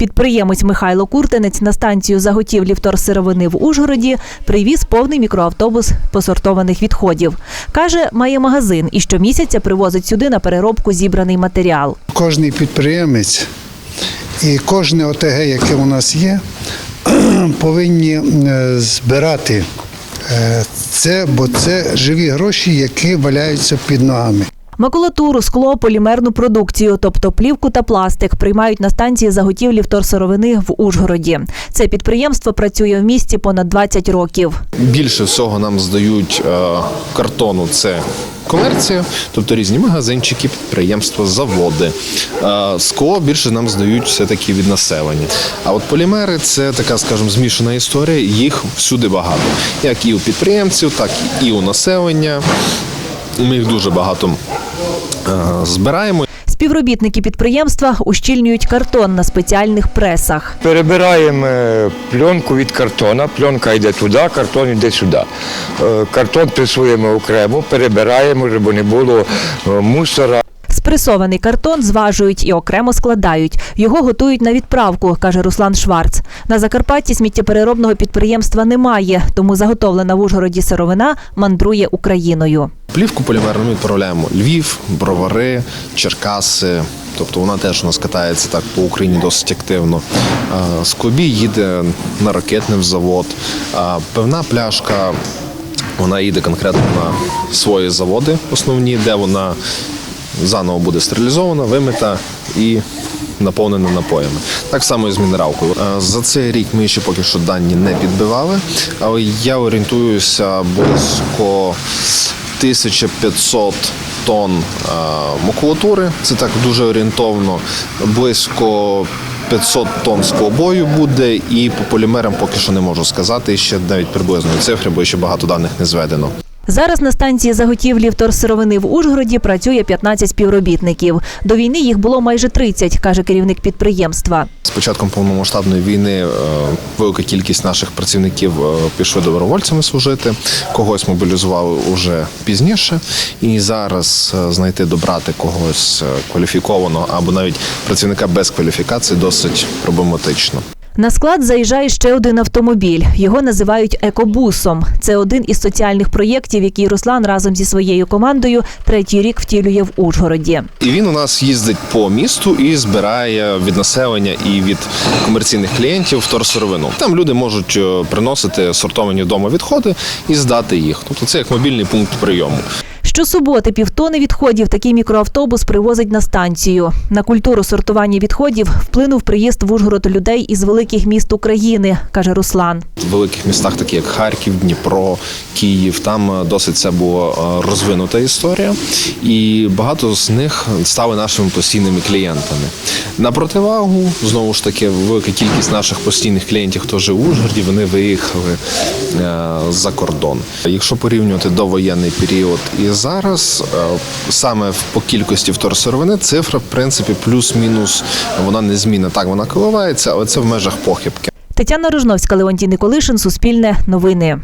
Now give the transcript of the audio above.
Підприємець Михайло Куртинець на станцію заготівлі вторсировини в Ужгороді привіз повний мікроавтобус посортованих відходів. Каже, має магазин і щомісяця привозить сюди на переробку зібраний матеріал. Кожний підприємець і кожне ОТГ, яке у нас є, повинні е, збирати е, це, бо це живі гроші, які валяються під ногами. Макулатуру, скло, полімерну продукцію, тобто плівку та пластик, приймають на станції заготівлі вторсировини в Ужгороді. Це підприємство працює в місті понад 20 років. Більше всього нам здають е, картону. Це комерція, тобто різні магазинчики, підприємства, заводи. Е, скло більше нам здають все-таки від населення. А от полімери це така, скажімо, змішана історія. Їх всюди багато, як і у підприємців, так і у населення. Ми їх дуже багато е, збираємо. Співробітники підприємства ущільнюють картон на спеціальних пресах. Перебираємо е, пленку від картона, пленка йде туди, картон йде сюди. Е, Картон пресуємо окремо, перебираємо, щоб не було мусора. Спресований картон зважують і окремо складають. Його готують на відправку, каже Руслан Шварц. На Закарпатті сміттєпереробного підприємства немає, тому заготовлена в Ужгороді сировина мандрує Україною. Плівку полімерну ми відправляємо Львів, Бровари, Черкаси. Тобто вона теж у нас катається так по Україні досить активно. А, Склобій їде на ракетний завод. Певна пляшка вона їде конкретно на свої заводи основні, де вона заново буде стерилізована, вимита і наповнена напоями. Так само і з мінералкою. За цей рік ми ще поки що дані не підбивали, але я орієнтуюся близько 1500 тонн е, макулатури. Це так дуже орієнтовно. Близько 500 тонн склобою буде, і по полімерам поки що не можу сказати ще навіть приблизної цифри, бо ще багато даних не зведено. Зараз на станції заготівлі вторсировини в Ужгороді працює 15 співробітників. До війни їх було майже 30, каже керівник підприємства. З початком повномасштабної війни е, велика кількість наших працівників е, пішли добровольцями служити, когось мобілізували уже пізніше. І зараз е, знайти добрати когось кваліфікованого або навіть працівника без кваліфікації досить проблематично. На склад заїжджає ще один автомобіль. Його називають екобусом. Це один із соціальних проєктів, який Руслан разом зі своєю командою третій рік втілює в Ужгороді. І він у нас їздить по місту і збирає від населення і від комерційних клієнтів вторсировину. Там люди можуть е, приносити сортовані вдома відходи і здати їх. Тобто це як мобільний пункт прийому. Щосуботи півтони відходів такий мікроавтобус привозить на станцію. На культуру сортування відходів вплинув приїзд в Ужгород людей із великих міст України, каже Руслан. В великих містах, такі як Харків, Дніпро, Київ, там е, досить це була е, розвинута історія, і багато з них стали нашими постійними клієнтами. На противагу, знову ж таки, велика кількість наших постійних клієнтів, хто живе в Ужгороді, вони виїхали е, за кордон. Якщо порівнювати довоєнний період і зараз, е, саме по кількості вторсировини, цифра, в принципі, плюс-мінус, вона не зміна. Так, вона коливається, але це в межах похибки. Тетяна Рожновська, Леонтій Николишин, Суспільне новини.